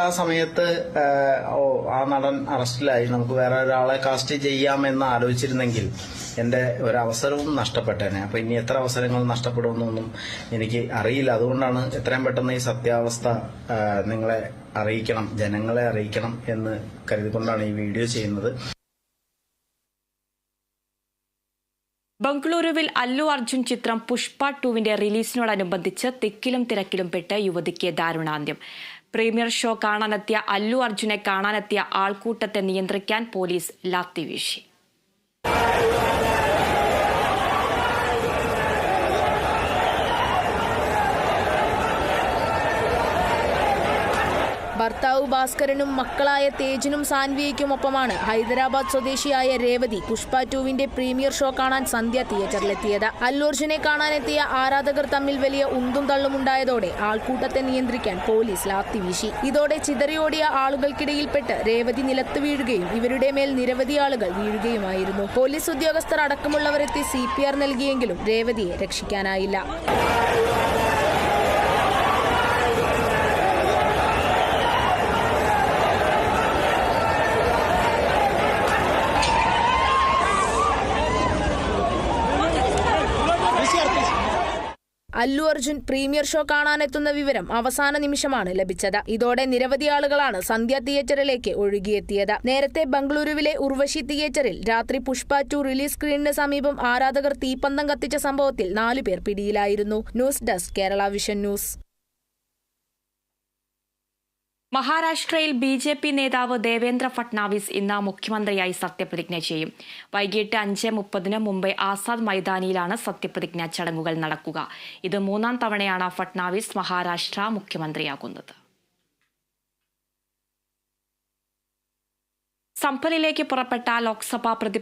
ആ സമയത്ത് ഓ ആ നടൻ അറസ്റ്റിലായി. നമുക്ക് വേറെ ഒരാളെ കാസ്റ്റ് ചെയ്യാമെന്ന് ആലോചിച്ചിരുന്നെങ്കിൽ എന്റെ ഒരു അവസരവും നഷ്ടപ്പെട്ടേനെ. അപ്പൊ ഇനി എത്ര അവസരങ്ങൾ നഷ്ടപ്പെടുമെന്നൊന്നും എനിക്ക് അറിയില്ല. അതുകൊണ്ടാണ് എത്രയും പെട്ടെന്ന് ഈ സത്യാവസ്ഥ നിങ്ങളെ അറിയിക്കണം ജനങ്ങളെ അറിയിക്കണം എന്ന് കരുതിക്കൊണ്ടാണ് ഈ വീഡിയോ ചെയ്യുന്നത്. ബംഗളൂരുവിൽ അല്ലു അർജുൻ ചിത്രം പുഷ്പ ടുവിന്റെ റിലീസിനോടനുബന്ധിച്ച് തിക്കിലും തിരക്കിലും പെട്ട് യുവതിക്ക് ദാരുണാന്ത്യം. പ്രീമിയർ ഷോ കാണാനെത്തിയ അല്ലു അർജുനെ കാണാനെത്തിയ ആൾക്കൂട്ടത്തെ നിയന്ത്രിക്കാൻ പോലീസ് ലാത്തി വീശി. ഭർത്താവ് ഭാസ്കരനും മക്കളായ തേജിനും സാൻവിയയ്ക്കുമൊപ്പമാണ് ഹൈദരാബാദ് സ്വദേശിയായ രേവതി പുഷ്പ ടുവിന്റെ പ്രീമിയർ ഷോ കാണാൻ സന്ധ്യ തിയേറ്ററിലെത്തിയത്. അല്ലൂർജിനെ കാണാനെത്തിയ ആരാധകർ തമ്മിൽ വലിയ ഉന്തും തള്ളുമുണ്ടായതോടെ ആൾക്കൂട്ടത്തെ നിയന്ത്രിക്കാൻ പോലീസ് ലാത്തി വീശി. ഇതോടെ ചിതറിയോടിയ ആളുകൾക്കിടയിൽപ്പെട്ട് രേവതി നിലത്ത് വീഴുകയും ഇവരുടെ മേൽ നിരവധി ആളുകൾ വീഴുകയുമായിരുന്നു. പോലീസ് ഉദ്യോഗസ്ഥർ അടക്കമുള്ളവരെത്തി സി നൽകിയെങ്കിലും രേവതിയെ രക്ഷിക്കാനായില്ല. അല്ലു അർജുൻ പ്രീമിയർ ഷോ കാണാനെത്തുന്ന വിവരം അവസാന നിമിഷമാണ് ലഭിച്ചത്. ഇതോടെ നിരവധി ആളുകളാണ് സന്ധ്യ തിയേറ്ററിലേക്ക് ഒഴുകിയെത്തിയത്. നേരത്തെ ബംഗളൂരുവിലെ ഉർവശി തിയേറ്ററിൽ രാത്രി പുഷ്പ ടു റിലീസ് സ്ക്രീനിന് സമീപം ആരാധകർ തീപ്പന്തം കത്തിച്ച സംഭവത്തിൽ നാലുപേർ പിടിയിലായിരുന്നു. News desk Kerala vision news. മഹാരാഷ്ട്രയിൽ ബി ജെ പി നേതാവ് ദേവേന്ദ്ര ഫട്നാവിസ് ഇന്ന് മുഖ്യമന്ത്രിയായി സത്യപ്രതിജ്ഞ ചെയ്യും. വൈകിട്ട് അഞ്ച് മുപ്പതിന് മുംബൈ ആസാദ് മൈതാനിയിലാണ് സത്യപ്രതിജ്ഞാ ചടങ്ങുകൾ നടക്കുക. ഇത് മൂന്നാം തവണയാണ് ഫട്നാവിസ് മഹാരാഷ്ട്ര മുഖ്യമന്ത്രിയാകുന്നത്. സംഭലിലേക്ക് പുറപ്പെട്ട ലോക്സഭാ പ്രതിപക്ഷ